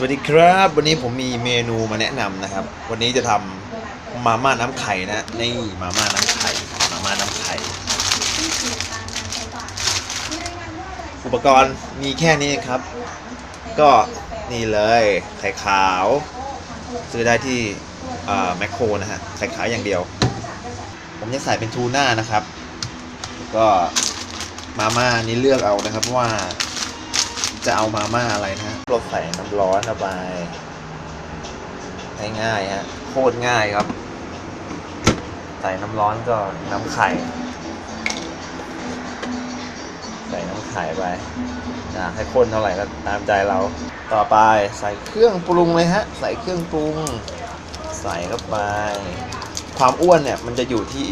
สวัสดีครับ วันนี้ผมมีเมนูมาแนะนำนะครับ วันนี้จะทำมาม่าน้ำไข่นะนี่มาม่าน้ำไข่มาม่าน้ำไข่อุปกรณ์มีแค่นี้ครับ ก็นี่เลยไข่ขาว ซื้อได้ที่แมคโครนะฮะไข่ขาวอย่างเดียว ผมจะใส่เป็นทูน่านะครับ ก็มาม่านี้เลือกเอานะครับว่าจะเอามาม่าอะไรนะ เราใส่น้ำร้อนเข้าไปง่ายๆฮะโคตรง่ายครับ ใส่น้ำร้อนก็น้ำไข่ ใส่น้ำไข่ไปนะให้ข้นเท่าไหร่ก็ตามใจเราต่อไปใส่เครื่องปรุงเลยฮะ ใส่เครื่องปรุง ใส่เข้าไป ความอ้วนเนี่ยมันจะอยู่ที่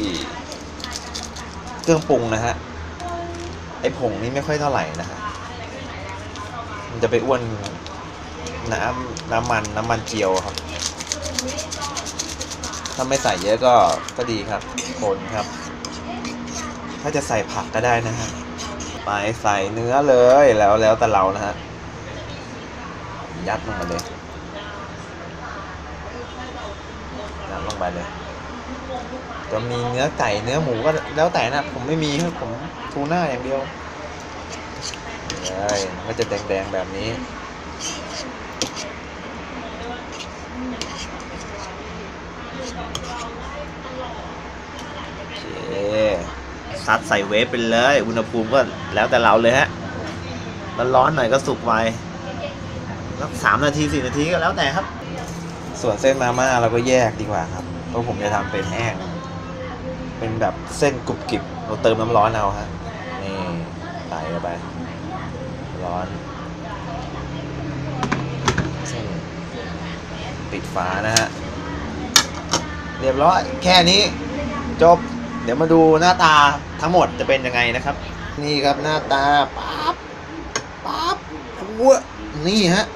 เครื่องปรุงนะฮะไอผงนี่ไม่ค่อยเท่าไหร่นะฮะ มันจะไปอ้วนน้ำน้ำมันน้ำมันเจียวครับ ถ้าไม่ใส่เยอะก็ก็ดีครับคนครับ ถ้าจะใส่ผักก็ได้นะฮะไปใส่เนื้อเลยแล้วแล้วแต่เรานะฮะยัดลงมาเลยยัดลงไปเลยจะมีเนื้อไก่เนื้อหมูก็แล้วแต่นะ ผมไม่มีครับผมทูน่าอย่างเดียว เลยมันก็จะแดงๆแบบนี้ โอเคซัดใส่เวฟไปเลย อุณหภูมิก็แล้วแต่เราเลยฮะร้อนๆหน่อยก็สุกไวสักสามนาทีสี่นาทีก็แล้วแต่ครับ ส่วนเส้นมาม่าเราก็แยกดีกว่าครับ เพราะผมจะทำเป็นแห้ง เป็นแบบเส้นกรุบกริบเราเติมน้ำร้อนเอาฮะ นี่ใส่ไป ร้อนปิดฝานะฮะ เรียบร้อย แค่นี้จบ เดี๋ยวมาดูหน้าตาทั้งหมดจะเป็นยังไงนะครับ นี่ครับหน้าตาปั๊บปั๊บวัวนี่ฮะ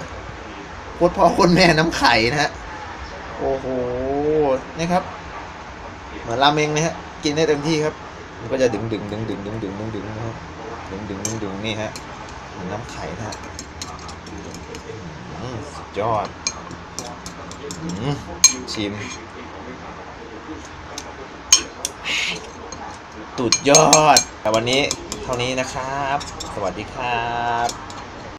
โคตรพ่อโคนแม่น้ำไข่นะฮะ โอ้โห นี่ครับ เหมือนราเมงนะฮะ กินได้เต็มที่ครับ มันก็จะดึงดึงดึงดึงดึงดึงดึงดึงนะครับดึงดึงดึงดึงนี่ฮะ เหมือนน้ำไข่นะสุดยอดชิมสุดยอด แต่วันนี้เท่านี้นะครับ สวัสดีครับ